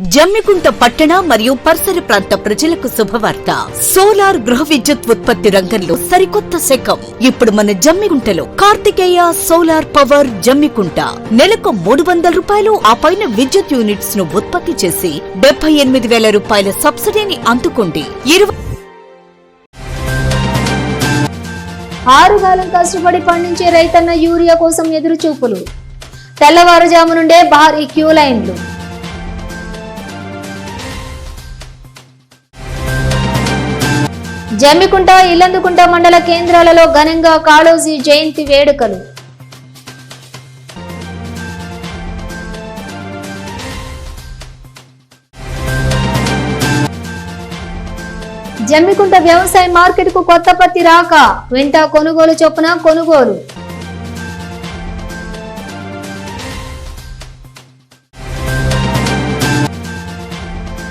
జమ్మికుంట పట్టణ మరియు పరిసర ప్రాంత ప్రజలకు శుభవార్త. సోలార్ గృహ విద్యుత్ ఉత్పత్తి రంగంలో సరికొత్త శకం. ఇప్పుడు మన జమ్మికుంటలో కార్తికేయ సోలార్ పవర్ జమ్మికుంట. నెలకు మూడు వందల రూపాయలు ఆ పైన విద్యుత్ యూనిట్స్ను ఉత్పత్తి చేసి డెబ్బై ఎనిమిది వేల రూపాయల సబ్సిడీని అందుకోండి. ఇరవై ఆరుగాలం కష్టపడి పండించే రైతన్న యూరియా కోసం ఎదురు చూపులు తెల్లవారుజాము నుండే భారీ క్యూ లైన్లు. జమ్మికుంట ఇల్లందుకుంట మండల కేంద్రాలలో ఘనంగా కాళోజీ జయంతి వేడుకలు. జమ్మికుంట వ్యవసాయ మార్కెట్కు కొత్త పత్తి రాక వెంట కొనుగోలు చొప్పున కొనుగోలు.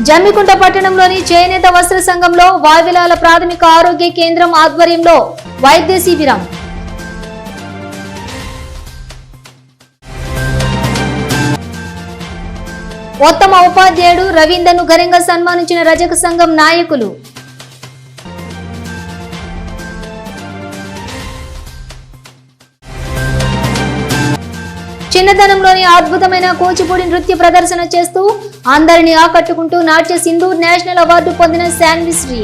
జమ్మికుంట పట్టణంలోని చేనేత వస్త్ర సంఘంలో వాయువిలాల ప్రాథమిక ఆరోగ్య కేంద్రం ఆధ్వర్యంలో వైద్య శిబిరం. ఉత్తమ ఉపాధ్యాయుడు రవీందర్ను ఘనంగా సన్మానించిన రజక సంఘం నాయకులు. చిన్నతనంలోని అద్భుతమైన కూచిపూడి నృత్య ప్రదర్శన చేస్తూ అందరిని ఆకట్టుకుంటూ నాట్య సింధు నేషనల్ అవార్డు పొందిన శాన్విశ్రీ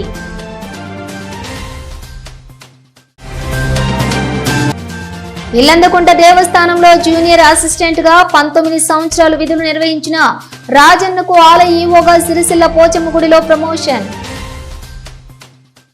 ఇల్లందకుంట దేవస్థానంలో జూనియర్ అసిస్టెంట్గా పంతొమ్మిది సంవత్సరాలు విధులు నిర్వహించిన రాజన్నకు ఆలయ ఈవోగా సిరిసిల్ల పోచమ్మ గుడిలో ప్రమోషన్.